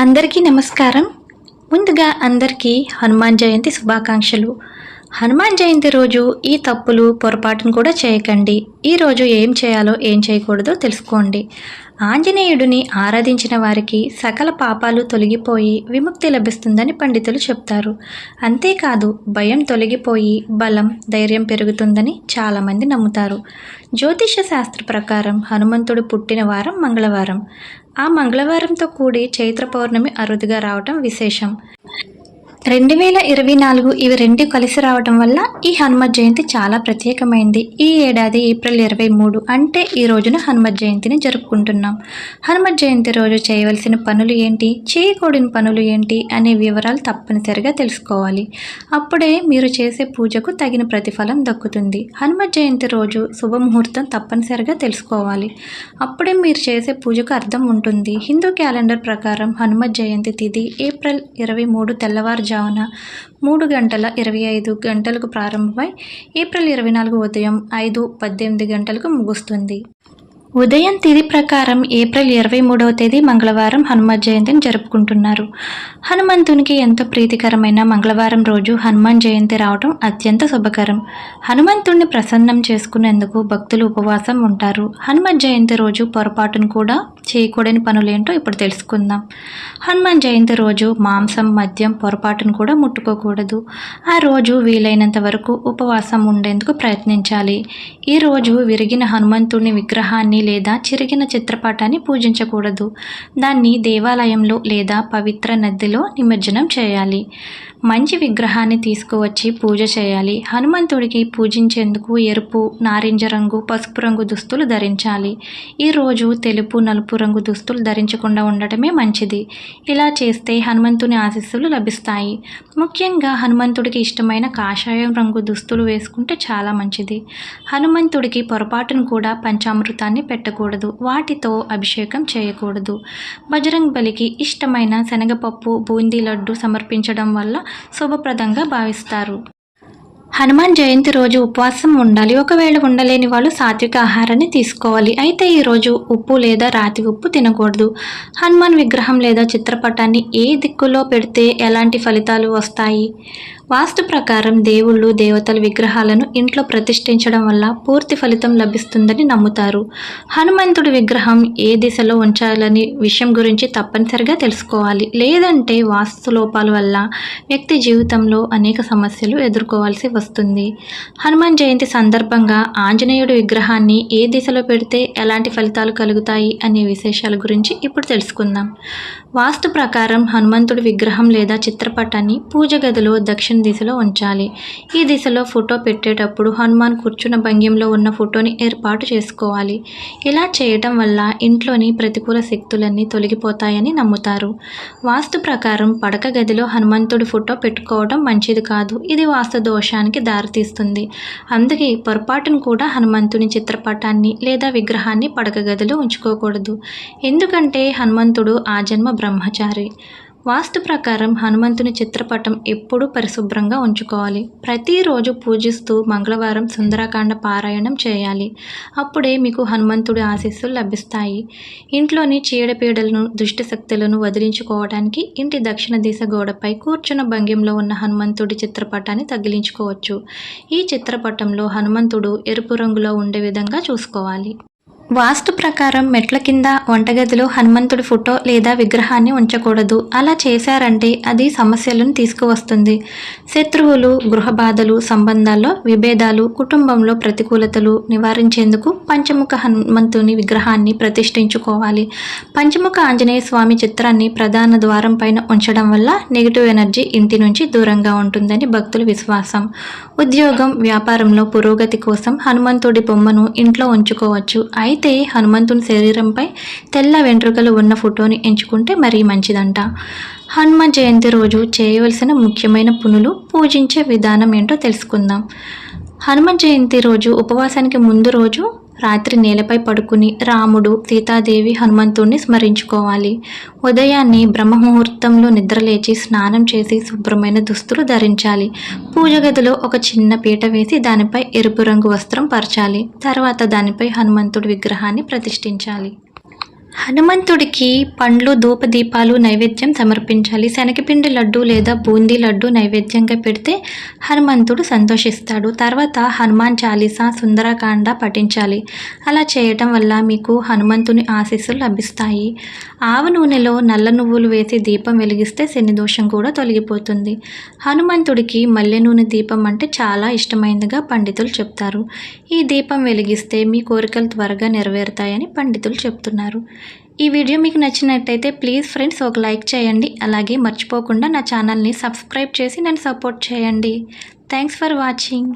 అందరికీ నమస్కారం. ముందుగా అందరికీ హనుమాన్ జయంతి శుభాకాంక్షలు. హనుమాన్ జయంతి రోజు ఈ తప్పులు పొరపాటును కూడా చేయకండి. ఈ రోజు ఏం చేయాలో ఏం చేయకూడదో తెలుసుకోండి. ఆంజనేయుడిని ఆరాధించిన వారికి సకల పాపాలు తొలగిపోయి విముక్తి లభిస్తుందని పండితులు చెప్తారు. అంతేకాదు భయం తొలగిపోయి బలం ధైర్యం పెరుగుతుందని చాలామంది నమ్ముతారు. జ్యోతిష శాస్త్ర ప్రకారం హనుమంతుడు పుట్టిన వారం మంగళవారం. ఆ మంగళవారంతో కూడి చైత్ర పౌర్ణమి అరుదుగా రావటం విశేషం. రెండు వేల ఇరవై నాలుగు ఇవి రెండు కలిసి రావడం వల్ల ఈ హనుమత్ జయంతి చాలా ప్రత్యేకమైంది. ఈ ఏడాది ఏప్రిల్ ఇరవై మూడు అంటే ఈ రోజున హనుమత్ జయంతిని జరుపుకుంటున్నాం. హనుమత్ జయంతి రోజు చేయవలసిన పనులు ఏంటి? చేయకూడని పనులు ఏంటి? అనే వివరాలు తప్పనిసరిగా తెలుసుకోవాలి. అప్పుడే మీరు చేసే పూజకు తగిన ప్రతిఫలం దక్కుతుంది. హనుమత్ జయంతి రోజు శుభముహూర్తం తప్పనిసరిగా తెలుసుకోవాలి. అప్పుడే మీరు చేసే పూజకు అర్థం ఉంటుంది. హిందూ క్యాలెండర్ ప్రకారం హనుమత్ జయంతి తిథి ఏప్రిల్ ఇరవై మూడు తెల్లవారుజామున మూడు గంటల ఇరవై ఐదు గంటలకు ప్రారంభమై ఏప్రిల్ ఇరవై నాలుగు ఉదయం ఐదు పద్దెనిమిది గంటలకు ముగుస్తుంది. ఉదయం తిథి ప్రకారం ఏప్రిల్ ఇరవై మూడవ తేదీ మంగళవారం హనుమాన్ జయంతిని జరుపుకుంటున్నారు. హనుమంతునికి ఎంతో ప్రీతికరమైన మంగళవారం రోజు హనుమాన్ జయంతి రావడం అత్యంత శుభకరం. హనుమంతుణ్ణి ప్రసన్నం చేసుకునేందుకు భక్తులు ఉపవాసం ఉంటారు. హనుమాన్ జయంతి రోజు పొరపాటును కూడా చేయకూడని పనులేంటో ఇప్పుడు తెలుసుకుందాం. హనుమాన్ జయంతి రోజు మాంసం మద్యం పొరపాటును కూడా ముట్టుకోకూడదు. ఆ రోజు వీలైనంత వరకు ఉపవాసం ఉండేందుకు ప్రయత్నించాలి. ఈ రోజు విరిగిన హనుమంతుని విగ్రహాన్ని లేదా చిరిగిన చిత్రపటాన్ని పూజించకూడదు. దాన్ని దేవాలయంలో లేదా పవిత్ర నదిలో నిమజ్జనం చేయాలి. మంచి విగ్రహాన్ని తీసుకువచ్చి పూజ చేయాలి. హనుమంతుడికి పూజించేందుకు ఎరుపు నారింజ రంగు పసుపు రంగు దుస్తులు ధరించాలి. ఈ రోజు తెలుపు నలుపు రంగు దుస్తులు ధరించకుండా ఉండటమే మంచిది. ఇలా చేస్తే హనుమంతుని ఆశీస్సులు లభిస్తాయి. ముఖ్యంగా హనుమంతుడికి ఇష్టమైన కాషాయం రంగు దుస్తులు వేసుకుంటే చాలా మంచిది. హనుమంతుడికి పొరపాటును కూడా పంచామృతాన్ని పెట్టకూడదు. వాటితో అభిషేకం చేయకూడదు. బజరంగ్ బలికి ఇష్టమైన శనగపప్పు బూందీ లడ్డు సమర్పించడం వల్ల శుభప్రదంగా భావిస్తారు. హనుమాన్ జయంతి రోజు ఉపవాసం ఉండాలి. ఒకవేళ ఉండలేని వాళ్ళు సాత్విక ఆహారాన్ని తీసుకోవాలి. అయితే ఈరోజు ఉప్పు లేదా రాతి ఉప్పు తినకూడదు. హనుమాన్ విగ్రహం లేదా చిత్రపటాన్ని ఏ దిక్కులో పెడితే ఎలాంటి ఫలితాలు వస్తాయి? వాస్తు ప్రకారం దేవుళ్ళు దేవతల విగ్రహాలను ఇంట్లో ప్రతిష్ఠించడం వల్ల పూర్తి ఫలితం లభిస్తుందని నమ్ముతారు. హనుమంతుడి విగ్రహం ఏ దిశలో ఉంచాలని విషయం గురించి తప్పనిసరిగా తెలుసుకోవాలి. లేదంటే వాస్తు లోపాల వల్ల వ్యక్తి జీవితంలో అనేక సమస్యలు ఎదుర్కోవాల్సి వస్తుంది. హనుమాన్ జయంతి సందర్భంగా ఆంజనేయుడి విగ్రహాన్ని ఏ దిశలో పెడితే ఎలాంటి ఫలితాలు కలుగుతాయి అనే విశేషాల గురించి ఇప్పుడు తెలుసుకుందాం. వాస్తు ప్రకారం హనుమంతుడి విగ్రహం లేదా చిత్రపటాన్ని పూజ గదిలో దక్షిణ దిశలో ఉంచాలి. ఈ దిశలో ఫోటో పెట్టేటప్పుడు హనుమాన్ కూర్చున్న భంగ్యంలో ఉన్న ఫోటోని ఏర్పాటు చేసుకోవాలి. ఇలా చేయటం వల్ల ఇంట్లోని ప్రతికూల శక్తులన్నీ తొలగిపోతాయని నమ్ముతారు. వాస్తు ప్రకారం పడక గదిలో హనుమంతుడి ఫోటో పెట్టుకోవడం మంచిది కాదు. ఇది వాస్తు దోషానికి దారితీస్తుంది. అందుకే పొరపాటును కూడా హనుమంతుని చిత్రపటాన్ని లేదా విగ్రహాన్ని పడక గదిలో ఉంచుకోకూడదు. ఎందుకంటే హనుమంతుడు ఆ జన్మ బ్రహ్మచారి. వాస్తు ప్రకారం హనుమంతుని చిత్రపటం ఎప్పుడూ పరిశుభ్రంగా ఉంచుకోవాలి. ప్రతిరోజు పూజిస్తూ మంగళవారం సుందరకాండ పారాయణం చేయాలి. అప్పుడే మీకు హనుమంతుడి ఆశీస్సులు లభిస్తాయి. ఇంట్లోని చీడపీడలను దుష్ట శక్తులను వదిలించుకోవడానికి ఇంటి దక్షిణ దిశ గోడపై కూర్చున్న భంగ్యంలో ఉన్న హనుమంతుడి చిత్రపటాన్ని తగిలించుకోవచ్చు. ఈ చిత్రపటంలో హనుమంతుడు ఎరుపు రంగులో ఉండే విధంగా చూసుకోవాలి. వాస్తు ప్రకారం మెట్ల కింద వంటగదిలో హనుమంతుడి ఫోటో లేదా విగ్రహాన్ని ఉంచకూడదు. అలా చేశారంటే అది సమస్యలను తీసుకువస్తుంది. శత్రువులు గృహ బాధలు సంబంధాల్లో విభేదాలు కుటుంబంలో ప్రతికూలతలు నివారించేందుకు పంచముఖ హనుమంతుని విగ్రహాన్ని ప్రతిష్ఠించుకోవాలి. పంచముఖ ఆంజనేయ స్వామి చిత్రాన్ని ప్రధాన ద్వారం పైన ఉంచడం వల్ల నెగిటివ్ ఎనర్జీ ఇంటి నుంచి దూరంగా ఉంటుందని భక్తుల విశ్వాసం. ఉద్యోగం వ్యాపారంలో పురోగతి కోసం హనుమంతుడి బొమ్మను ఇంట్లో ఉంచుకోవచ్చు. అయితే అయితే హనుమంతుని శరీరంపై తెల్ల వెంట్రుకలు ఉన్న ఫోటోని ఎంచుకుంటే మరీ మంచిదంట. హనుమాన్ జయంతి రోజు చేయవలసిన ముఖ్యమైన పునులు పూజించే విధానం ఏంటో తెలుసుకుందాం. హనుమాన్ జయంతి రోజు ఉపవాసానికి ముందు రోజు రాత్రి నేలపై పడుకుని రాముడు సీతాదేవి హనుమంతుడిని స్మరించుకోవాలి. ఉదయాన్నే బ్రహ్మముహూర్తంలో నిద్రలేచి స్నానం చేసి శుభ్రమైన దుస్తులు ధరించాలి. పూజ గదిలో ఒక చిన్న పీట వేసి దానిపై ఎరుపు రంగు వస్త్రం పరచాలి. తర్వాత దానిపై హనుమంతుడి విగ్రహాన్ని ప్రతిష్ఠించాలి. హనుమంతుడికి పండ్లు ధూపదీపాలు నైవేద్యం సమర్పించాలి. శనగపిండి లడ్డు లేదా బూందీ లడ్డు నైవేద్యంగా పెడితే హనుమంతుడు సంతోషిస్తాడు. తర్వాత హనుమాన్ చాలీసా సుందరకాండ పఠించాలి. అలా చేయటం వల్ల మీకు హనుమంతుని ఆశీస్సులు లభిస్తాయి. ఆవ నూనెలో నల్ల నువ్వులు వేసి దీపం వెలిగిస్తే శని దోషం కూడా తొలగిపోతుంది. హనుమంతుడికి మల్లె నూనె దీపం అంటే చాలా ఇష్టమైనదిగా పండితులు చెప్తారు. ఈ దీపం వెలిగిస్తే మీ కోరికలు త్వరగా నెరవేరుతాయని పండితులు చెప్తున్నారు. ఈ వీడియో మీకు నచ్చినట్టయితే ప్లీజ్ ఫ్రెండ్స్ ఒక లైక్ చేయండి. అలాగే మర్చిపోకుండా నా ఛానల్ని సబ్స్క్రైబ్ చేసి నన్ను సపోర్ట్ చేయండి. Thanks for watching.